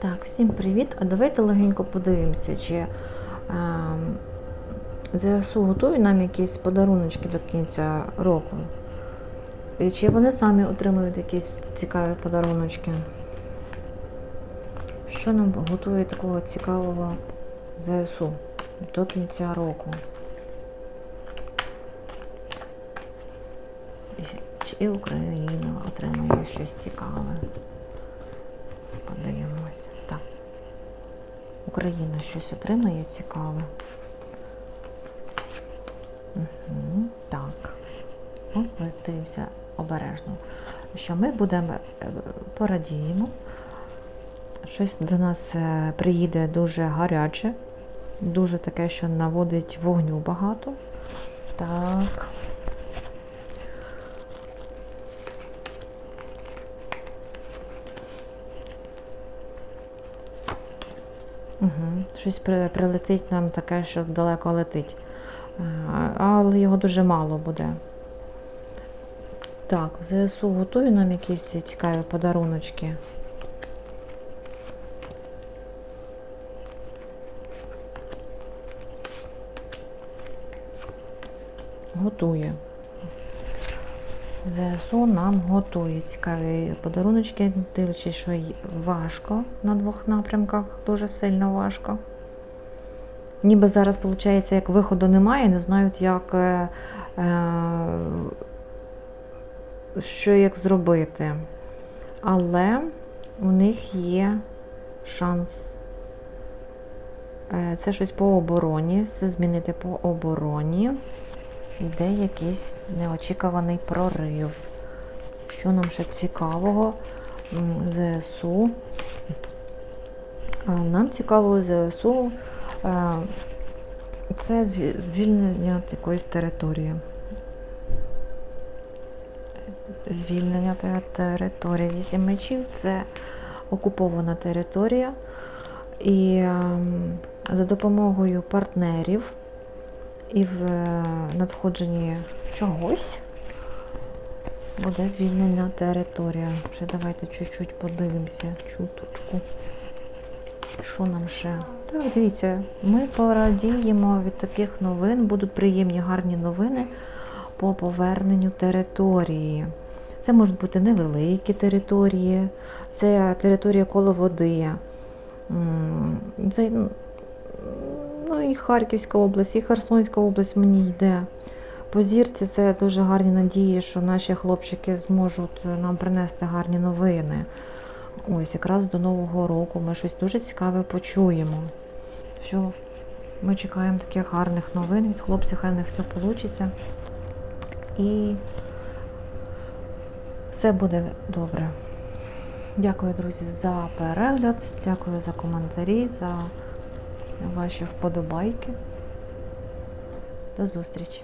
Так, всім привіт! А давайте легенько подивимося, чи е, ЗСУ готує нам якісь подаруночки до кінця року. І чи вони самі отримують якісь цікаві подаруночки? Що нам готує такого цікавого ЗСУ до кінця року? І- Україна отримує щось цікаве? Подивимось. Так. Україна щось отримає цікаве. Угу. Так. О, ми дивимося обережно. Що ми будемо е, порадіємо. Щось до нас е, приїде дуже гаряче, дуже таке, що наводить вогню багато. Так. Угу. Щось при, прилетить нам таке, що далеко летить. Е, Але його дуже мало буде. Так, ЗСУ готує нам якісь цікаві подаруночки. Готує. ЗСУ нам готує цікаві подаруночки, дивлячись, що важко на двох напрямках, дуже сильно важко. Ніби зараз, виходить, як виходу немає, не знають, як, е, е, що як зробити. Але у них є шанс. Е, Це щось по обороні, це змінити по обороні. Йде якийсь неочікуваний прорив. Що нам ще цікавого? ЗСУ. Нам цікаво ЗСУ е, це звільнення якоїсь території. Звільнення те- території. Вісім мечів це окупована територія. І ем, за допомогою партнерів і в е, надходженні чогось буде звільнена територія. Ще давайте чуть-чуть подивимося, чуточку. Що нам ще? Так, дивіться, ми порадіємо від таких новин, будуть приємні гарні новини по поверненню території. Це можуть бути невеликі території, це територія коло води. Це ну, і Харківська область, і Херсонська область мені йде. По зірці це дуже гарні надії, що наші хлопчики зможуть нам принести гарні новини. Ось якраз до Нового року ми щось дуже цікаве почуємо. Все, ми чекаємо таких гарних новин від хлопців, хай в них все вийде. І все буде добре. Дякую, друзі, за перегляд, дякую за коментарі, за ваші вподобайки. До зустрічі!